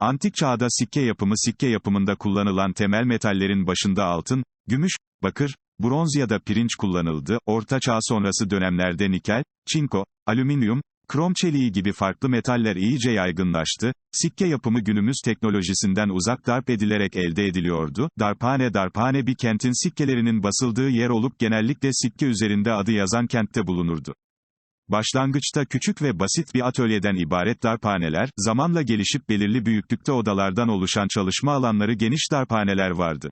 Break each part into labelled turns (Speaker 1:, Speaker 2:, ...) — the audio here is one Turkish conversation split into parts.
Speaker 1: Antik çağda sikke yapımı sikke yapımında kullanılan temel metallerin başında altın, gümüş, bakır, bronz ya da pirinç kullanıldı. Orta çağ sonrası dönemlerde nikel, çinko, alüminyum, krom çeliği gibi farklı metaller iyice yaygınlaştı. Sikke yapımı günümüz teknolojisinden uzak darp edilerek elde ediliyordu. Darphane darphane bir kentin sikkelerinin basıldığı yer olup genellikle sikke üzerinde adı yazan kentte bulunurdu. Başlangıçta küçük ve basit bir atölyeden ibaret darphaneler, zamanla gelişip belirli büyüklükte odalardan oluşan çalışma alanları geniş darphaneler vardı.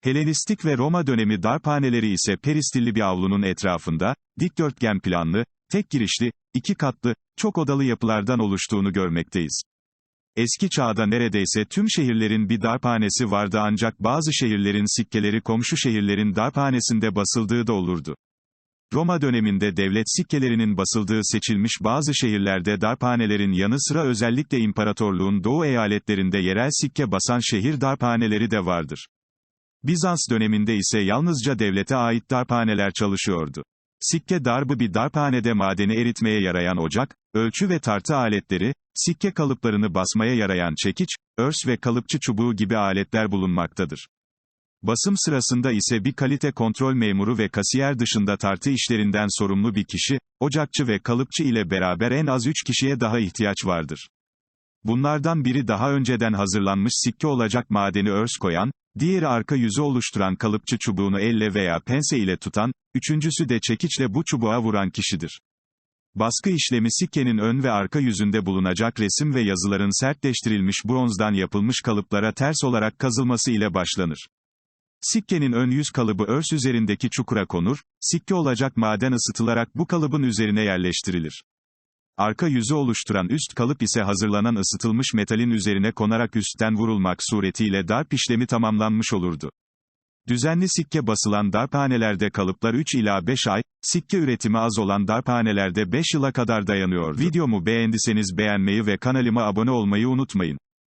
Speaker 1: Helenistik ve Roma dönemi darphaneleri ise peristilli bir avlunun etrafında, dikdörtgen planlı, tek girişli, iki katlı, çok odalı yapılardan oluştuğunu görmekteyiz. Eski çağda neredeyse tüm şehirlerin bir darphanesi vardı ancak bazı şehirlerin sikkeleri komşu şehirlerin darphanesinde basıldığı da olurdu. Roma döneminde devlet sikkelerinin basıldığı seçilmiş bazı şehirlerde darphanelerin yanı sıra özellikle imparatorluğun doğu eyaletlerinde yerel sikke basan şehir darphaneleri de vardır. Bizans döneminde ise yalnızca devlete ait darphaneler çalışıyordu. Sikke darbı bir darphanede madeni eritmeye yarayan ocak, ölçü ve tartı aletleri, sikke kalıplarını basmaya yarayan çekiç, örs ve kalıpçı çubuğu gibi aletler bulunmaktadır. Basım sırasında ise bir kalite kontrol memuru ve kasiyer dışında tartı işlerinden sorumlu bir kişi, ocakçı ve kalıpçı ile beraber en az 3 kişiye daha ihtiyaç vardır. Bunlardan biri daha önceden hazırlanmış sikke olacak madeni örs koyan, diğeri arka yüzü oluşturan kalıpçı çubuğunu elle veya pense ile tutan, üçüncüsü de çekiçle bu çubuğa vuran kişidir. Baskı işlemi sikkenin ön ve arka yüzünde bulunacak resim ve yazıların sertleştirilmiş bronzdan yapılmış kalıplara ters olarak kazılması ile başlanır. Sikkenin ön yüz kalıbı örs üzerindeki çukura konur, sikke olacak maden ısıtılarak bu kalıbın üzerine yerleştirilir. Arka yüzü oluşturan üst kalıp ise hazırlanan ısıtılmış metalin üzerine konarak üstten vurulmak suretiyle darp işlemi tamamlanmış olurdu. Düzenli sikke basılan darphanelerde kalıplar 3 ila 5 ay, sikke üretimi az olan darphanelerde 5 yıla kadar dayanıyor. Videomu beğendiyseniz beğenmeyi ve kanalıma abone olmayı unutmayın.